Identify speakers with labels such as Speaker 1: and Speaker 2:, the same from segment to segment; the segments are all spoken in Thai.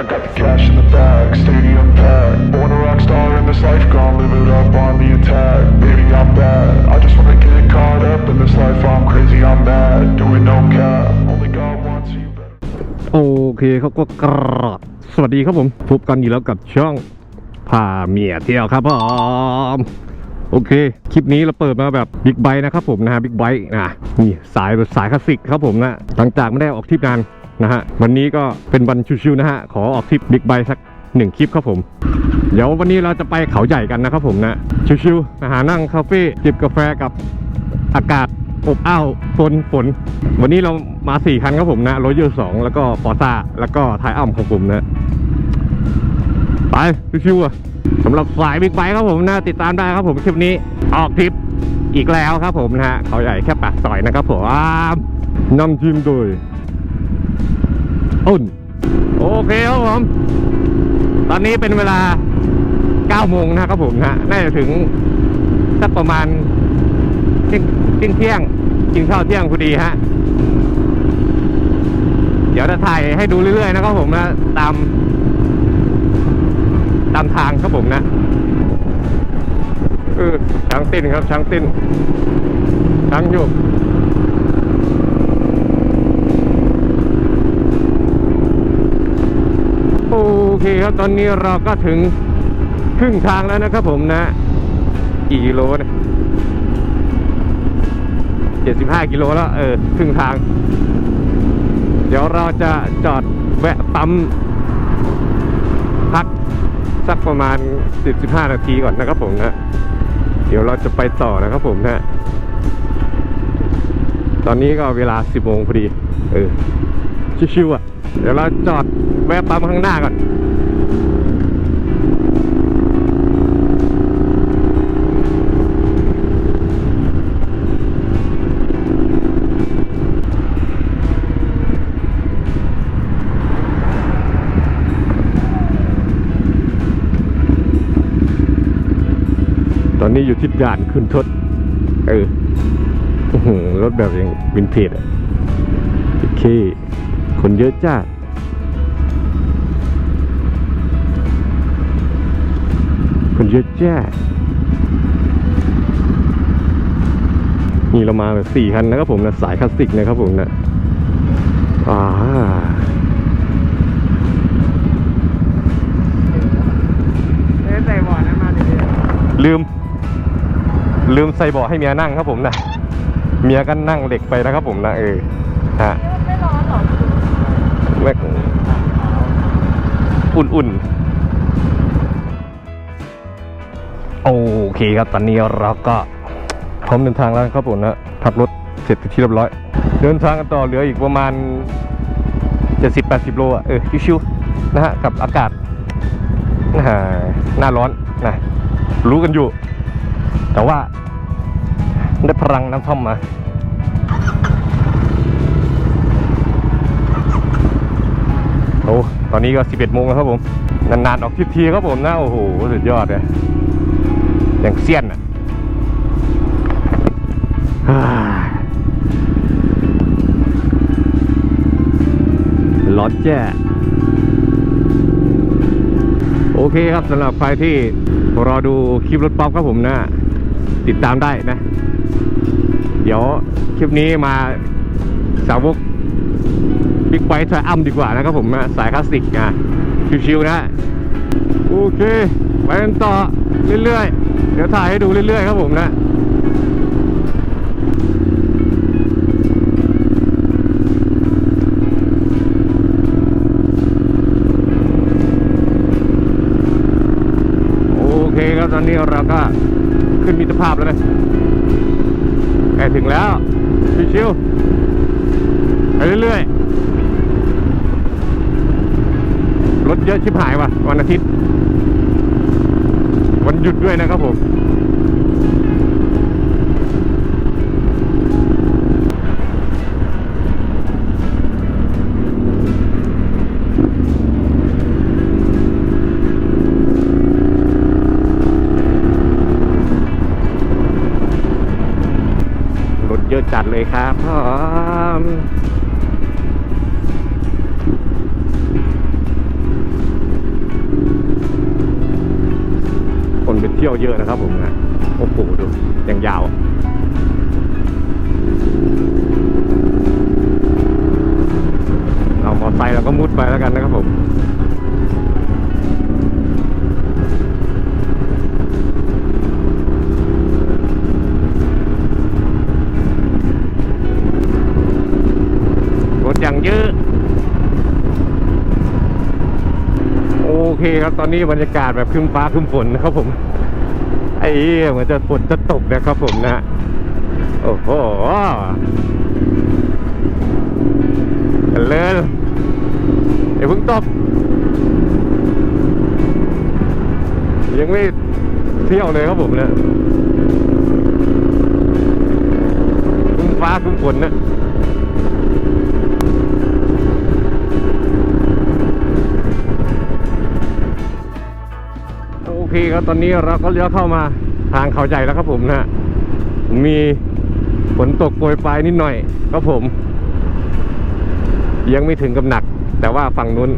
Speaker 1: I got the cash in the bag, stadium packed. Born a rock star in this life, gonna live it up on the attack. Baby, I'm bad. I just wanna get caught up in this life. I'm crazy, I'm mad. Doing no cap. Only God wants you better.
Speaker 2: โอเคเขาก็กราบสวัสดีครับผม พบกันอีกแล้วกับช่องพาเมียเที่ยวครับผมโอเค คลิปนี้เราเปิดมาแบบบิ๊กไบค์นะครับผมนะฮะบิ๊กไบค์นะนี่สายสายคลาสสิกครับผมนะหลังจากไม่ได้ออกทริปนาน นะฮะวันนี้ก็เป็นวันชิวๆนะฮะขอออกทริปบิ๊กไบค์สักหนึ่งคลิปครับผม เดี๋ยววันนี้เราจะไปเขาใหญ่กันนะครับผมนะชิวๆนะหานั่งคาเฟ่จิบกาแฟกับอากาศอบอ้าวฝนฝน วันนี้เรามาสี่คันครับผมนะรถยูสองแล้วก็ฟอร์ซ่าแล้วก็ไทอัมของผมนะไปชิวๆอะสำหรับสายบิ๊กไบค์ครับผมนะติดตามได้ครับผมคลิปนี้ออกทริปอีกแล้วครับผมนะฮะเขาใหญ่แค่ปากซอยนะครับผมนำทีมโดยุ่นโอเคครับผม ตอนนี้เป็นเวลา9โมงนะครับผมนะน่าจะถึงสักประมาณเที่ยงเที่ยงเที่ยงกินข้าวเที่ยงพอดีฮะ เดี๋ยวจะถ่ายให้ดูเรื่อยๆนะครับผมนะ ตาม ตามทางครับผมนะเออช้างติ้นครับช้างติ้นช้างโยกโอ เคครับตอนนี้เราก็ถึงครึ่งทางแล้วนะครับผมนะกี่กิโลนี่ยเจ็ดสิบห้ากิโลแล้วเออครึ่งทาง เดี๋ยวเราจะจอดแวะปั๊มพักสักประมาณ10-15นาทีก่อนนะครับผมนะเดี๋ยวเราจะไปต่อนะครับผมนะตอนนี้ก็เวลา10โมงพอดี เออชิวๆอะ เดี๋ยวเราจอดแวะปั๊มข้างหน้าก่อน อนนี้อยู่ที่ด่านขึ้นทศเอออื้อหือรถแบบอย่างวินเทจอะโอเค คนเยอะจ้าคนเยอะจ้านี่เรามาแบบสี่คันนะครับผมนะสายคลาสสิกนะครับผมนะอ่า
Speaker 3: ใส่บอร์ดนั้นมาดิ
Speaker 2: ลืม ลืมใส่เบาะให้เมียนั่งครับผมนะเมียก็นั่งเด็กไปนะครับผมนะเออฮะ
Speaker 3: ไม่ร้อนหรอ
Speaker 2: แม็กอุ่นๆ โอเคครับตอนนี้เราก็พร้อมเดินทางแล้วครับผมนะพักรถเสร็จที่เรียบร้อย เดินทางกันต่อเหลืออีกประมาณ 70-80 โลอะเออชิวๆนะฮะกับอากาศนะฮะหน้าร้อนนะรู้กันอยู่ แต่ว่า ได้พลังน้ำท่อมมา โอ้ ตอนนี้ก็ 11โมงแล้วครับผม นานๆ ออกทริปทีครับผมนะ โอ้โห สุดยอดเลยอย่างเซียนอะฮ่าร้อนแจ้โอเคครับสำหรับใครที่รอดูคลิปรถป๊อปครับผมนะ ติดตามได้นะ เดี๋ยวคลิปนี้มาสาวกบิ๊กไบค์ทรอัมดีกว่านะครับผมนะสายคลาสสิกนะชิวๆนะ โอเค ไปกันต่อเรื่อยๆ เดี๋ยวถ่ายให้ดูเรื่อยๆ ครับผมนะโอเคครับตอนนี้เราก็ ขึ้นมิตรภาพแล้วนะใกล้ถึงแล้วชิวๆไปเรื่อยๆรถเยอะชิบหายว่ะวันอาทิตย์ วันหยุดด้วยนะครับผม จัดเลยครับพร้อมคนไปเที่ยวเยอะนะครับผมนะโอ้โหดูยังยาวเรามอไซค์เราก็มุดไปแล้วกันนะครับผม เคครับตอนนี้บรรยากาศแบบคึ้มฟ้าคึ้มฝนนะครับผม ไอ้เหมือนจะฝนจะตกนะครับผมนะ โอ้โหเลยอย่าเพิ่งตก ยังไม่เที่ยวเลยครับผมนะครึ้มฟ้าคึ้มฝนนะ เคครับตอนนี้เราก็เลี้ยวเข้ามาทางเขาใหญ่แล้วครับผมนะฮะมีฝนตกโปรยปลายนิดหน่อยครับผม ยังไม่ถึงกับหนัก แต่ว่าฝั่งนู้น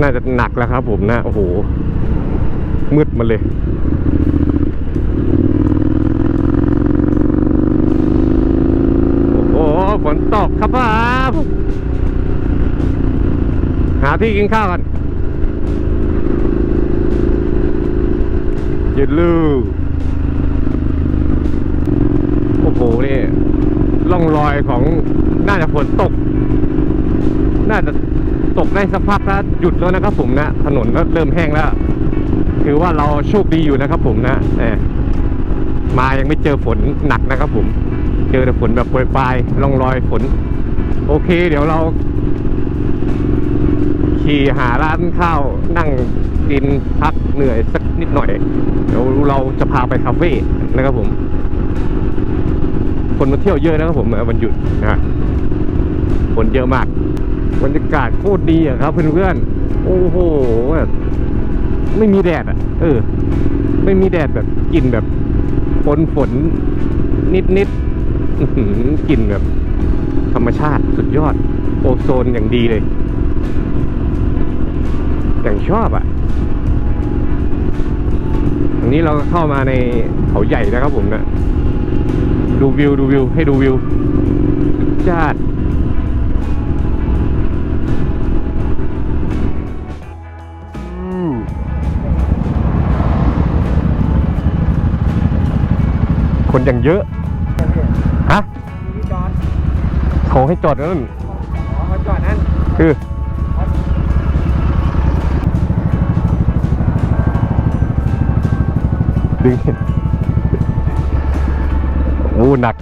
Speaker 2: น่าจะหนักแล้วครับผมนะ โอ้โห มืดมาเลยโอ้โหฝนตกครับผมหาที่กินข้าวกัน ยืดลูโอ้โหนี่ร่องรอยของน่าจะฝนตก น่าจะตกได้สักพักแล้วหยุดแล้วนะครับผมนะ ถนนก็เริ่มแห้งแล้ว ถือว่าเราโชคดีอยู่นะครับผมนะแหมมายังไม่เจอฝนหนักนะครับผม เจอแต่ฝนแบบโปรยปลายร่องรอยฝน โอเค เดี๋ยวเรา ขี่หาร้านข้าวนั่ง กินพักเหนื่อยสักนิดหน่อย เดี๋ยวเราจะพาไปคาเฟ่นะครับผม คนมาเที่ยวเยอะนะครับผมวันหยุดนะคนเยอะมากบรรยากาศโคตรดีอะครับเพื่อนๆโอ้โหไม่มีแดดอะ เออ ไม่มีแดดแบบกลิ่นแบบฝนฝนนิดนิดๆกลิ่นแบบ ธรรมชาติสุดยอด โอโซนอย่างดีเลย อย่างชอบอะ อันนี้เราก็เข้ามาในเขาใหญ่นะครับผมนะดูวิวดูวิว ให้ดูวิวจาดคนอย่างเยอะ ฮะ
Speaker 3: มีจอด
Speaker 2: เขาให้จอดนั่น
Speaker 3: อ๋อเขาจอดนั่น
Speaker 2: คือ ดึงโอ้หนัก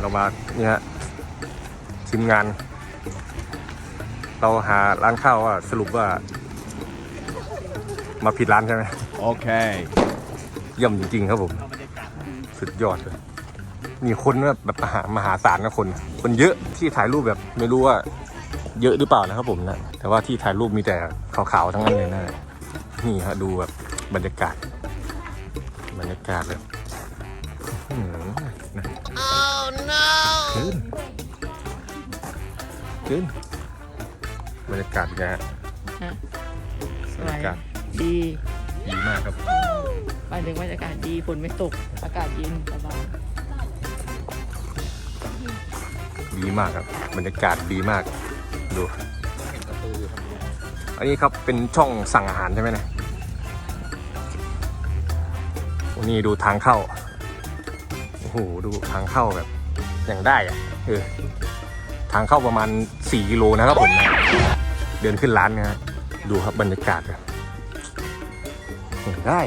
Speaker 2: เรามาเนี่ยทีมงาน เราหาร้านข้าวว่าสรุปว่า มาผิดร้านใช่ไหม
Speaker 4: Okay.
Speaker 2: เยี่ยมจริง ๆ ครับผม สุดยอดเลย มีคนแบบแบบมหามหาศาลนะคน คนเยอะที่ถ่ายรูปแบบไม่รู้ว่าเยอะหรือเปล่านะครับผมนะ แต่ว่าที่ถ่ายรูปมีแต่ขาวๆทั้งนั้นเลยนะนี่ฮะดูแบบบรรยากาศ บรรยากาศแบบอื้อหือนะขึ้นขึ้นบรรยากาศเป็นไงฮะ
Speaker 5: ส
Speaker 2: บรร
Speaker 5: วย
Speaker 2: ยากาศ
Speaker 5: ดี
Speaker 2: ดีมากครับ
Speaker 5: ไปถึงบรรยากาศดีฝนไม่ตกอากาศเย็นสบาย
Speaker 2: ดีมากครับบรรยากาศดีมากดูอันนี้ครับเป็นช่องสั่งอาหารใช่ไหมเนะโอ้นี่ดูทางเข้าโอ้โหดูทางเข้าแบบอย่างได้อะเออทางเข้าประมาณ 4 กิโลนะครับผมนะเดินขึ้นร้านนะฮะดูครับบรรยากาศครับอย่างได้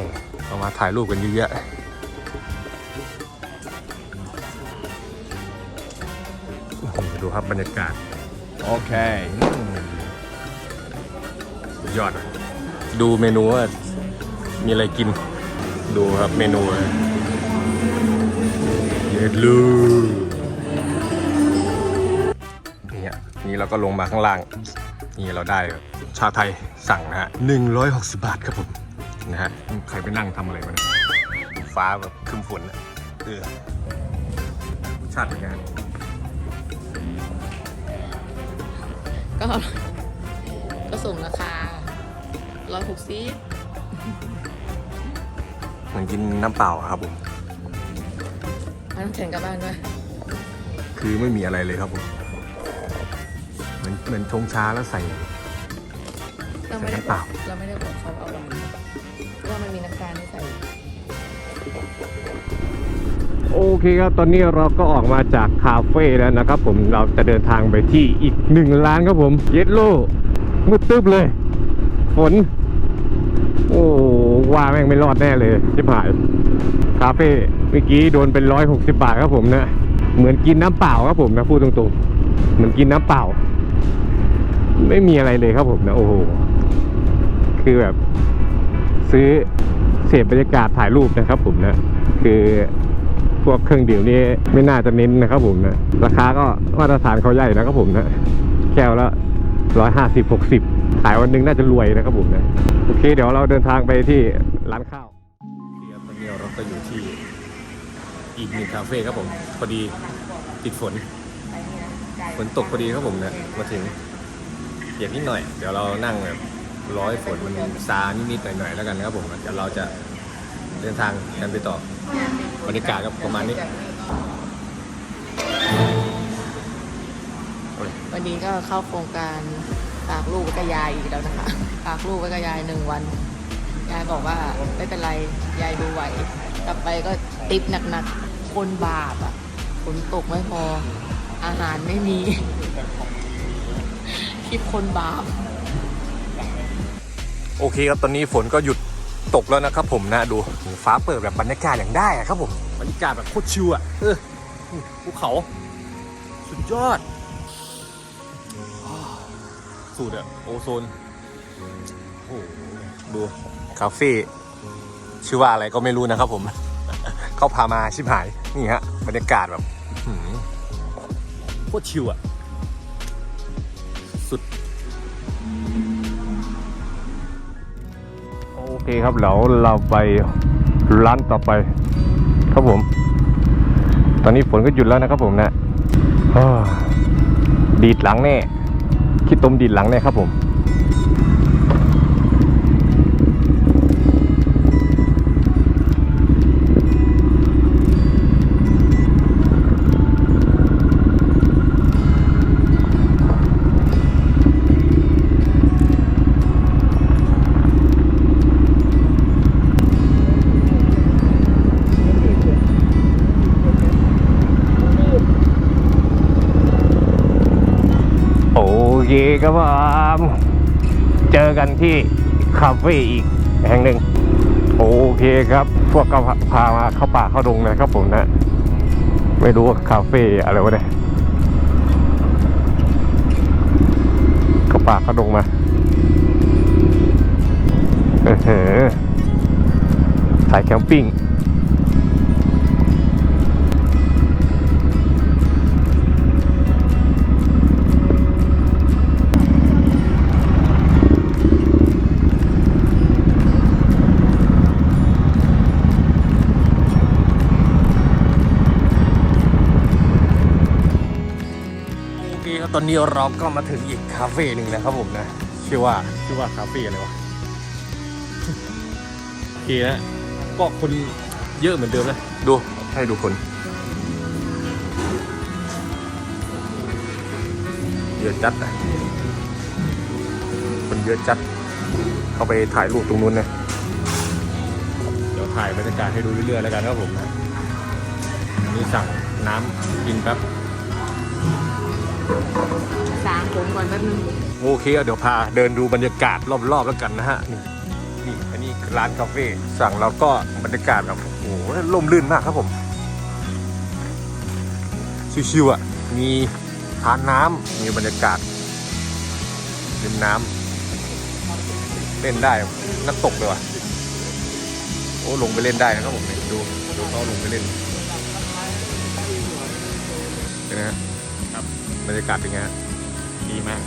Speaker 2: เอามาถ่ายรูปกันเยอะๆ ครับบรรยากาศ
Speaker 4: Okay.
Speaker 2: สุดยอดอะดูเมนูว่ามีอะไรกิน ดูครับเมนูเลยเยดลูเนี่ยนี่เราก็ลงมาข้างล่าง นี่เราได้ชาไทยสั่งนะฮะหนึ่งร้อยหกสิบาทครับผมนะฮะใครไปนั่งทำอะไรวะเนี่ยฟ้าแบบครึมฝนอะเออชาติเป็นไง
Speaker 5: ก็ก็ส่งราคาร้อยหกสิบ
Speaker 3: เหมือนกินน้ำเปล่าอะครับผม
Speaker 5: มาน้ำแข็งกลับบ้านด้วย
Speaker 3: คือไม่มีอะไรเลยครับผม เหมือนเหมือนชงช้าแล้วใส่
Speaker 5: เราไม่ได้
Speaker 3: ใส่น้ำเปล่า
Speaker 5: เราไม่ได้บอกเขาเอาหวาน
Speaker 3: โอเคครับ ตอนนี้เราก็ออกมาจากคาเฟ่แล้วนะครับผม เราจะเดินทางไปที่อีกหนึ่งร้านครับผม เยดโลมืดตึ๊บเลย ฝน โอ้ว่าแม่งไม่รอดแน่เลยชิบหาย คาเฟ่เมื่อกี้โดนเป็นร้อยหกสิบาทครับผมนะ เหมือนกินน้ำเปล่าครับผมนะพูดตรงๆ เหมือนกินน้ำเปล่า ไม่มีอะไรเลยครับผมนะ โอ้โห คือแบบ ซื้อเสพบรรยากาศถ่ายรูปนะครับผมนะ คือ พวกเครื่องดื่มนี่ไม่น่าจะเน้นนะครับผมนะ ราคาก็มาตรฐานเขาใหญ่นะครับผมนะ แก้วละร้อยห้าสิบหกสิบขายวันหนึงน่าจะรวยนะครับผมนะ โอเค เดี๋ยวเราเดินทางไปที่ร้านข้าวตอนนี้เราก็อยู่ที่อีกหนึ่งคาเฟ่ครับผม พอดีติดฝน ฝนตกพอดีครับผมนะ มาถึงเปียกนิดหน่อย เดี๋ยวเรานั่งแบบร้อยฝนมันซานิดๆหน่อยๆแล้วกันนะครับผมเดี๋ยวเราจะเดินทางกันไปต่อ บรรยากาศก็ประมาณนี้
Speaker 5: วันนี้ก็เข้าโครงการฝากลูกไว้กับยายอีกแล้วนะคะฝากลูกไว้กับยายหนึ่งวัน ยายบอกว่าไม่เป็นไร ยายดูไหว กลับไปก็ติปหนักๆ คนบาปอะฝนตกไม่พอ อาหารไม่มีคิดคนบาป
Speaker 3: โอเคครับ ตอนนี้ฝนก็หยุด ตกแล้วนะครับผมนะดูฟ้าเปิดแบบบรรยากาศอย่างได้อะครับผมบรรยากาศแบบโคตรชิวอะเออภูเขา สุดยอด สูดอะโอโซนโอ้ดูคาเฟ่ชื่อว่าอะไรก็ไม่รู้นะครับผม เขาพามาชิบหาย นี่ฮะ บรรยากาศแบบโคตรชิวอะ สุด เคครับเดี๋ยวเราไปร้านต่อไป ครับผม ตอนนี้ฝนก็หยุดแล้วนะครับผมนะดีดหลังแน่คิดตมดีดหลังแน่ครับผม เคครับผมเจอกันที่คาเฟ่อีกแห่งหนึ่งโอเคครับ พวกก็พามาเข้าป่าเข้าดงนะครับผมนะ ไม่รู้ว่าคาเฟ่อะไรวะเนี่ยเข้าป่าเข้าดงมาเออเหอสายแคมปิ้ง ตอนนี้เราก็มาถึงอีกคาเฟ่หนึ่งนะครับผมนะ ชื่อว่าชื่อว่าคาเฟ่อะไรวะโอเคนะก็คนเยอะเหมือนเดิมนะดูให้ดูคน เยอะจัดอะคนเยอะจัด เข้าไปถ่ายรูปตรงนู้นนะเดี๋ยวถ่ายบรรยากาศให้ดูเรื่อยๆแล้วกันครับผมนะนี่สั่งน้ำกินแป๊บ
Speaker 5: สางผมก่อนแป๊บนึง
Speaker 3: โอเคเดี๋ยวพาเดินดูบรรยากาศรอบๆแล้วกันนะฮะนี่นี่อันนี้ร้านกาแฟสั่งเราก็บรรยากาศแบบโอ้โหร่มรื่นมากครับผมชิวๆอะมีทานน้ำมีบรรยากาศเล่นน้ำเล่นได้นักตกเลยว่ะโอ้ลงไปเล่นได้นะครับผมเนี่ยดูดูเขาลงไปเล่นนไงฮะ บบรรยากาศเป็นไงฮะ
Speaker 6: ดีมาก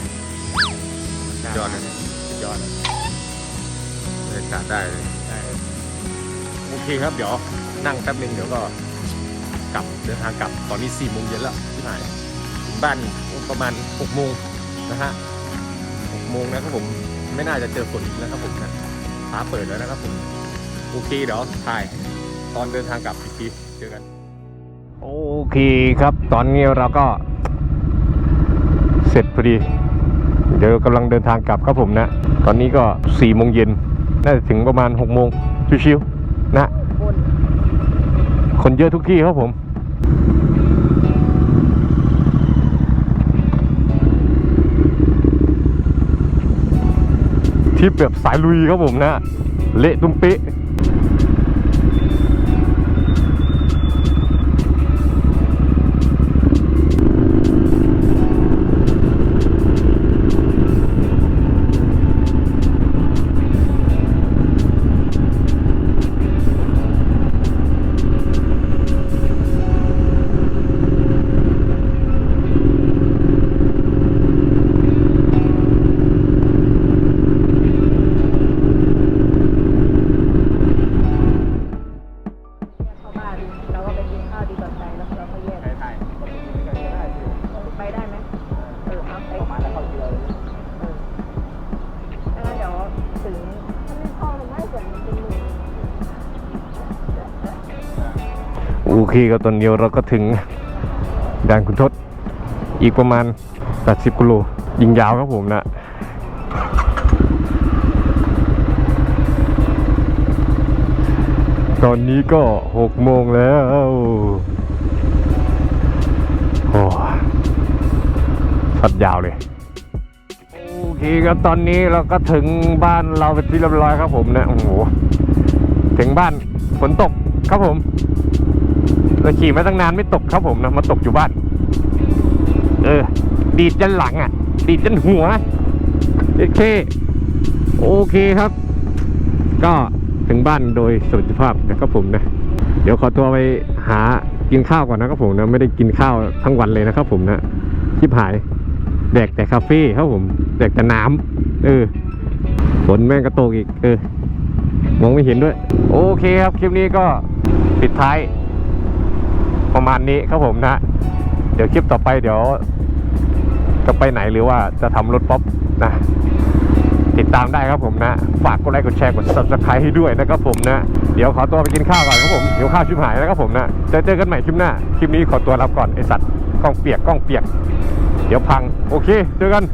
Speaker 3: สุดยอดเลย
Speaker 6: สุดยอด
Speaker 3: บรรยากาศได้เลย
Speaker 6: ใช่
Speaker 3: โอเคครับเดี๋ยวนั่งแป๊บนึงเดี๋ยวก็กลับเดินทางกลับตอนนี้สี่โมงเย็นแล้วที่ไหนถึงบ้านประมาณหกโมงนะฮะ
Speaker 2: โมงนะครับผมไม่น่าจะเจอฝนอีกแล้วครับผมนะฟ้าเปิดแล้วนะครับผมโอเคเดี๋ยวถ่ายตอนเดินทางกลับอีกทีเจอกัน โอเคครับ ตอนนี้เราก็ เสร็จพอดี เดี๋ยวกำลังเดินทางกลับครับผมนะ ตอนนี้ก็4โมงเย็นน่าจะถึงประมาณ6โมงชิวๆนะ คนเยอะทุกที่ครับผมทริปแบบสายลุยครับผมนะ เละตุ้มเป๊ะ โอเคครับตอนนี้เราก็ถึงด่านคุณทศอีกประมาณ 80กิโลยิงยาวครับผมนะตอนนี้ก็6โมงแล้วโอ้สัดยาวเลย โอเคครับตอนนี้เราก็ถึงบ้านเราเป็นที่เรียบร้อยครับผมนะ โอ้โห ถึงบ้านฝนตกครับผม เราขี่มาตั้งนานไม่ตกครับผมนะมาตกอยู่บ้าน เออ ดีดจนหลังอะ ดีดจนหัวโอเค โอเคครับ ก็ถึงบ้านโดยสวัสดิภาพนะครับผมนะ เดี๋ยวขอตัวไปหากินข้าวก่อนนะครับผมนะ ไม่ได้กินข้าวทั้งวันเลยนะครับผมนะชิบหายแดกแต่คาเฟ่ครับผมแดกแต่น้ำเออฝนแม่งกระโตกอีก เออ มองไม่เห็นด้วย โอเคครับ คลิปนี้ก็ปิดท้าย ประมาณนี้ครับผมนะ เดี๋ยวคลิปต่อไปเดี๋ยวจะไปไหนหรือว่าจะทำรถป๊อปนะ ติดตามได้ครับผมนะ ฝากกดไลค์กดแชร์กด subscribe ให้ด้วยนะครับผมนะ เดี๋ยวขอตัวไปกินข้าวก่อนครับผมเดี๋ยวข้าวชิบหายนะครับผมนะจอเจอกันใหม่คลิปหน้า คลิปนี้ขอตัวลาก่อนไอสัตว์กล้องเปียกกล้องเปียก เดี๋ยวพังโอเค เจอกัน